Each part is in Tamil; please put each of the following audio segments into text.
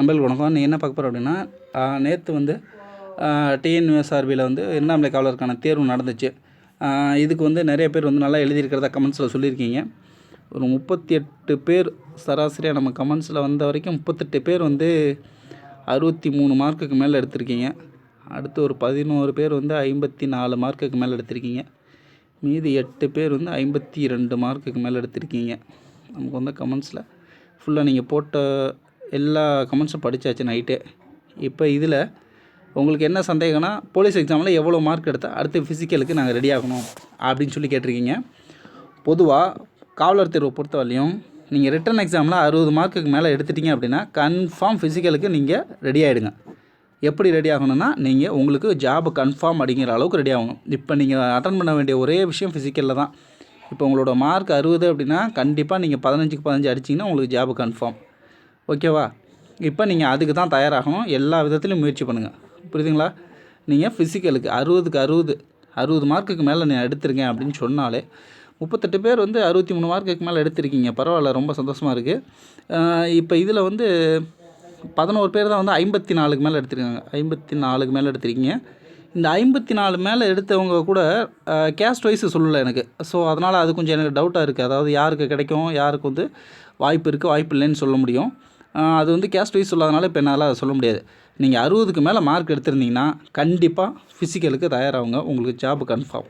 நம்பளுக்கு வணக்கம். நீ என்ன பார்க்க போகிற அப்படின்னா நேற்று வந்து டிஎன்யூஎஸ்ஆர்பியில் வந்து இரண்டாம் நிலை காவலருக்கான தேர்வு நடந்துச்சு. இதுக்கு வந்து நிறைய பேர் வந்து நல்லா எழுதியிருக்கிறதா கமெண்ட்ஸில் சொல்லியிருக்கீங்க. ஒரு முப்பத்தி எட்டு பேர் சராசரியாக நம்ம கமெண்ட்ஸில் வந்த வரைக்கும் முப்பத்தெட்டு பேர் வந்து அறுபத்தி மூணு மார்க்குக்கு மேலே எடுத்திருக்கீங்க. அடுத்து ஒரு பதினோரு பேர் வந்து ஐம்பத்தி நாலு மார்க்குக்கு மேலே எடுத்திருக்கீங்க. மீதி எட்டு பேர் வந்து ஐம்பத்தி ரெண்டு மார்க்குக்கு மேலே எடுத்திருக்கீங்க. நமக்கு வந்து கமெண்ட்ஸில் ஃபுல்லாக நீங்கள் போட்ட எல்லா கமெண்ட்ஸும் படித்தாச்சு நைட்டே இப்போ இதில் உங்களுக்கு என்ன சந்தேகம்னா போலீஸ் எக்ஸாமில் எவ்வளோ மார்க் எடுத்தால் அடுத்து ஃபிசிக்கலுக்கு நாங்கள் ரெடி ஆகணும் அப்படின்னு சொல்லி கேட்டிருக்கீங்க. பொதுவாக காவலர் தேர்வை பொறுத்தவரையும் நீங்கள் ரிட்டன் எக்ஸாமில் அறுபது மார்க்குக்கு மேலே எடுத்துட்டீங்க அப்படின்னா கன்ஃபார்ம் ஃபிசிக்கலுக்கு நீங்கள் ரெடி ஆகிடுங்க எப்படி ரெடி ஆகணும்னா நீங்கள் உங்களுக்கு ஜாப் கன்ஃபார்ம் அப்படிங்கிற அளவுக்கு ரெடி ஆகணும். இப்போ நீங்கள் அட்டன் பண்ண வேண்டிய ஒரே விஷயம் ஃபிசிக்கலில் தான். இப்போ உங்களோட மார்க் அறுபது அப்படின்னா கண்டிப்பாக நீங்கள் பதினஞ்சுக்கு பதினஞ்சு அடிச்சிங்கன்னா உங்களுக்கு ஜாப் கன்ஃபார்ம் ஓகேவா? இப்போ நீங்கள் அதுக்கு தான் தயாராகணும். எல்லா விதத்துலையும் முயற்சி பண்ணுங்கள் புரியுதுங்களா? நீங்கள் ஃபிசிக்கலுக்கு அறுபதுக்கு அறுபது அறுபது மார்க்குக்கு மேலே நான் எடுத்திருக்கேன் அப்படின்னு சொன்னாலே முப்பத்தெட்டு பேர் வந்து அறுபத்தி மூணு மார்க்குக்கு மேலே எடுத்திருக்கீங்க. பரவாயில்ல ரொம்ப சந்தோஷமாக இருக்குது இப்போ இதில் வந்து பதினோரு பேர் தான் வந்து ஐம்பத்தி நாலுக்கு மேலே எடுத்திருக்காங்க. ஐம்பத்தி நாலுக்கு மேலே எடுத்திருக்கீங்க. இந்த ஐம்பத்தி நாலு மேலே எடுத்தவங்க கூட கேஸ்ட் வைஸ் சொல்லலை எனக்கு. ஸோ அதனால் அது கொஞ்சம் எனக்கு டவுட்டாக இருக்குது அதாவது யாருக்கு கிடைக்கும் யாருக்கு வந்து வாய்ப்பு இருக்குது வாய்ப்பு இல்லைன்னு சொல்ல முடியும். அது வந்து கேஸ்ட் வைஸ் சொல்லாதனால இப்போ என்னால் அதை சொல்ல முடியாது. நீங்கள் அறுபதுக்கு மேலே மார்க் எடுத்திருந்தீங்கன்னா கண்டிப்பாக ஃபிசிக்கலுக்கு தயாராகுங்க. உங்களுக்கு ஜாப் கன்ஃபார்ம்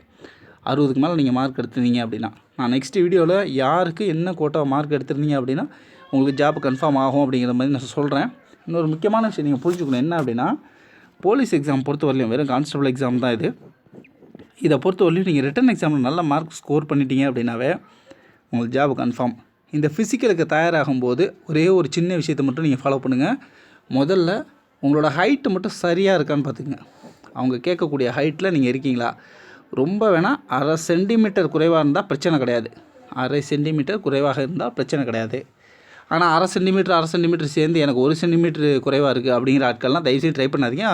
அறுபதுக்கு மேலே நீங்கள் மார்க் எடுத்திருந்தீங்க அப்படின்னா. நான் நெக்ஸ்ட் வீடியோவில் யாருக்கு என்ன கோட்டா மார்க் எடுத்திருந்தீங்க அப்படின்னா உங்களுக்கு ஜாப் கன்ஃபார்ம் ஆகும் அப்படிங்கிற மாதிரி நான் சொல்கிறேன் இன்னொரு முக்கியமான விஷயம் நீங்கள் புரிஞ்சுக்கணும். என்ன அப்படின்னா போலீஸ் எக்ஸாம் பொறுத்தவரையிலும் வெறும் கான்ஸ்டபிள் எக்ஸாம் தான் இது. இதை பொறுத்தவரையிலும் நீங்கள் ரிட்டன் எக்ஸாமில் நல்ல மார்க் ஸ்கோர் பண்ணிட்டீங்க அப்படின்னாவே உங்களுக்கு ஜாப் கன்ஃபார்ம் இந்த ஃபிசிக்கலுக்கு தயாராகும் போது ஒரே ஒரு சின்ன விஷயத்தை மட்டும் நீங்கள் ஃபாலோ பண்ணுங்கள் முதல்ல உங்களோட ஹைட்டு மட்டும் சரியாக இருக்கான்னு பார்த்துக்குங்க. அவங்க கேட்கக்கூடிய ஹைட்டில் நீங்கள் இருக்கீங்களா? ரொம்ப வேணால் அரை சென்டிமீட்டர் குறைவாக இருந்தால் பிரச்சனை கிடையாது. அரை சென்டிமீட்டர் குறைவாக இருந்தால் பிரச்சனை கிடையாது. ஆனால் அரை சென்டிமீட்டர் அரை சென்டிமீட்டர் சேர்ந்து எனக்கு ஒரு சென்டிமீட்டர் குறைவாக இருக்குது அப்படிங்கிற ஆட்கள்லாம் தயவுசெய்து ட்ரை பண்ணாதீங்க.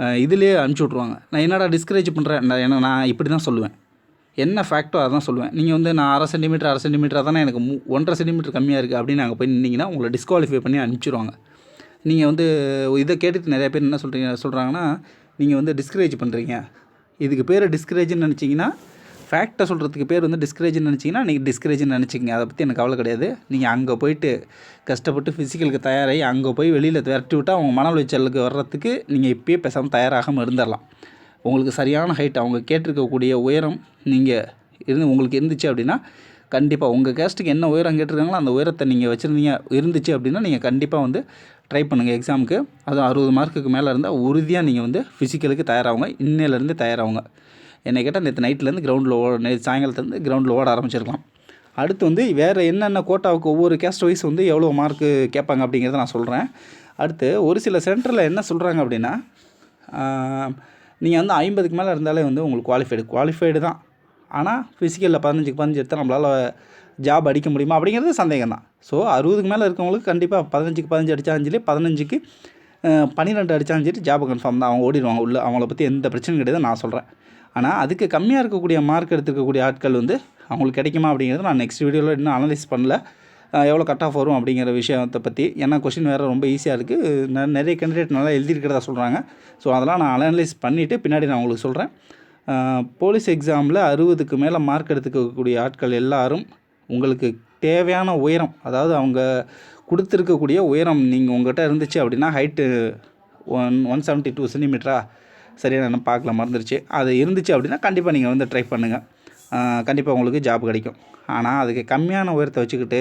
இதிலே இதுலேயே அனுப்பிச்சி விட்ருவாங்க நான் என்னடா டிஸ்கரேஜ் பண்ணுறேன் நான் நான் இப்படி தான் சொல்லுவேன். என்ன ஃபேக்டோ அதான் சொல்லுவேன். நீங்கள் வந்து நான் அரை சென்டிமீட்டர் அரை சென்டிமீட்டர் தானே எனக்கு மூ ஒன்றரை சென்டிமீட்டர் கம்மியாக இருக்குது அப்படின்னு அங்கே போய் நின்னீங்கன்னா உங்களை டிஸ்குவாலிஃபை பண்ணி அனுப்பிச்சிடுவாங்க நீங்கள் வந்து இதை கேட்டுட்டு நிறைய பேர் என்ன சொல்கிறீங்க சொல்கிறாங்கன்னா நீங்கள் வந்து டிஸ்கரேஜ் பண்ணுறீங்க இதுக்கு பேர் டிஸ்கரேஜ்னு நினச்சிங்கன்னா ஃபேக்டை சொல்கிறதுக்கு பேர் வந்து டிஸ்கரேஜ்னு நினச்சிங்கன்னா நீங்கள் டிஸ்கரேஜ்னு நினச்சிங்க அதை பற்றி எனக்கு கவலை கிடையாது. நீங்கள் அங்கே போயிட்டு கஷ்டப்பட்டு ஃபிசிக்கலுக்கு தயாராகி அங்கே போய் வெளியில் விரட்டி விட்டால் அவங்க மன உளைச்சலுக்கு வர்றதுக்கு நீங்கள் இப்போயே பேசாமல் தயாராகாமல் இருந்துடலாம் உங்களுக்கு சரியான ஹைட் அவங்க கேட்டிருக்கக்கூடிய உயரம் நீங்கள் இருந்து உங்களுக்கு இருந்துச்சு அப்படின்னா கண்டிப்பாக உங்கள் கேஸ்ட்டுக்கு என்ன உயரம் கேட்டிருக்காங்களோ அந்த உயரத்தை நீங்கள் வச்சுருந்தீங்க இருந்துச்சு அப்படின்னா நீங்கள் கண்டிப்பாக வந்து ட்ரை பண்ணுங்கள் எக்ஸாமுக்கு அதுவும் அறுபது மார்க்குக்கு மேலே இருந்தால் உறுதியாக நீங்கள் வந்து ஃபிசிக்கலுக்கு தயாராகுங்க இன்னையிலேருந்து தயாராகுங்க. என்னை கேட்டால் நேற்று நைட்லேருந்து கிரவுண்டில் ஓட நேற்று சாயங்காலத்துலேருந்து கிரவுண்டில் ஓட ஆரம்பிச்சிருக்கலாம். அடுத்து வந்து வேறு என்னென்ன கோட்டாவுக்கு ஒவ்வொரு கேஸ்ட் வைஸ் வந்து எவ்வளோ மார்க்கு கேட்பாங்க அப்படிங்கிறத நான் சொல்கிறேன் அடுத்து ஒரு சில சென்டரில் என்ன சொல்கிறாங்க அப்படின்னா நீங்கள் வந்து ஐம்பதுக்கு மேலே இருந்தாலே வந்து உங்களுக்கு குவாலிஃபைடு குவாலிஃபைடு தான். ஆனால் ஃபிசிக்கலில் பதினஞ்சுக்கு பதினஞ்சு எடுத்தால் நம்மளால் ஜாப் அடிக்க முடியுமா? அப்படிங்கிறது சந்தேகம் தான் ஸோ அறுபதுக்கு மேலே இருக்கவங்களுக்கு கண்டிப்பாக பதினஞ்சுக்கு பதினஞ்சு அடித்தாலும் சரி பதினஞ்சுக்கு பன்னிரெண்டு அடித்தாலும் சரி ஜாப் கன்ஃபார்ம் தான். அவங்க ஓடிடுவாங்க உள்ள. அவங்கள பற்றி எந்த பிரச்சனையும் கிடையாது நான் சொல்கிறேன் ஆனால் அதுக்கு கம்மியாக இருக்கக்கூடிய மார்க் எடுத்துருக்கக்கூடிய ஆட்கள் வந்து அவங்களுக்கு கிடைக்குமா அப்படிங்கிறது நான் நெக்ஸ்ட் வீடியோவில் இன்னும் அனலைஸ் பண்ணல. எவ்வளோ கட் ஆஃப் வரும் அப்படிங்கிற விஷயத்தை பற்றி ஏன்னா கொஷின் வேறு ரொம்ப ஈஸியாக இருக்குது நிறைய கேண்டிடேட் நல்லா எழுதியிருக்கிறதா சொல்கிறாங்க ஸோ அதெல்லாம் நான் அனலைஸ் பண்ணிவிட்டு பின்னாடி நான் உங்களுக்கு சொல்கிறேன் போலீஸ் எக்ஸாமில் அறுபதுக்கு மேலே மார்க் எடுத்துக்கக்கூடிய ஆட்கள் எல்லாரும் உங்களுக்கு தேவையான உயரம் அதாவது அவங்க கொடுத்துருக்கக்கூடிய உயரம் நீங்கள் உங்கள்கிட்ட இருந்துச்சு அப்படின்னா height one one seventy two சென்டிமீட்டரா சரியான நான் பார்க்கல மறந்துருச்சு. அது இருந்துச்சு அப்படின்னா கண்டிப்பாக நீங்கள் வந்து ட்ரை பண்ணுங்கள் கண்டிப்பாக உங்களுக்கு ஜாப் கிடைக்கும். ஆனால் அதுக்கு கம்மியான உயரத்தை வச்சுக்கிட்டு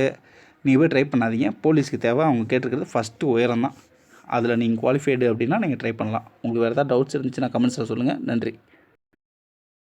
நீங்கள் போய் ட்ரை பண்ணாதீங்க. போலீஸ்க்கு தேவை அவங்க கேட்டிருக்கிறது ஃபஸ்ட்டு உயரம் தான். அதில் நீங்கள் குவாலிஃபைடு அப்படின்னா நீங்கள் ட்ரை பண்ணலாம். உங்களுக்கு வேறு ஏதாவது டவுட்ஸ் இருந்துச்சுன்னா கமெண்ட்ஸில் சொல்லுங்கள் நன்றி.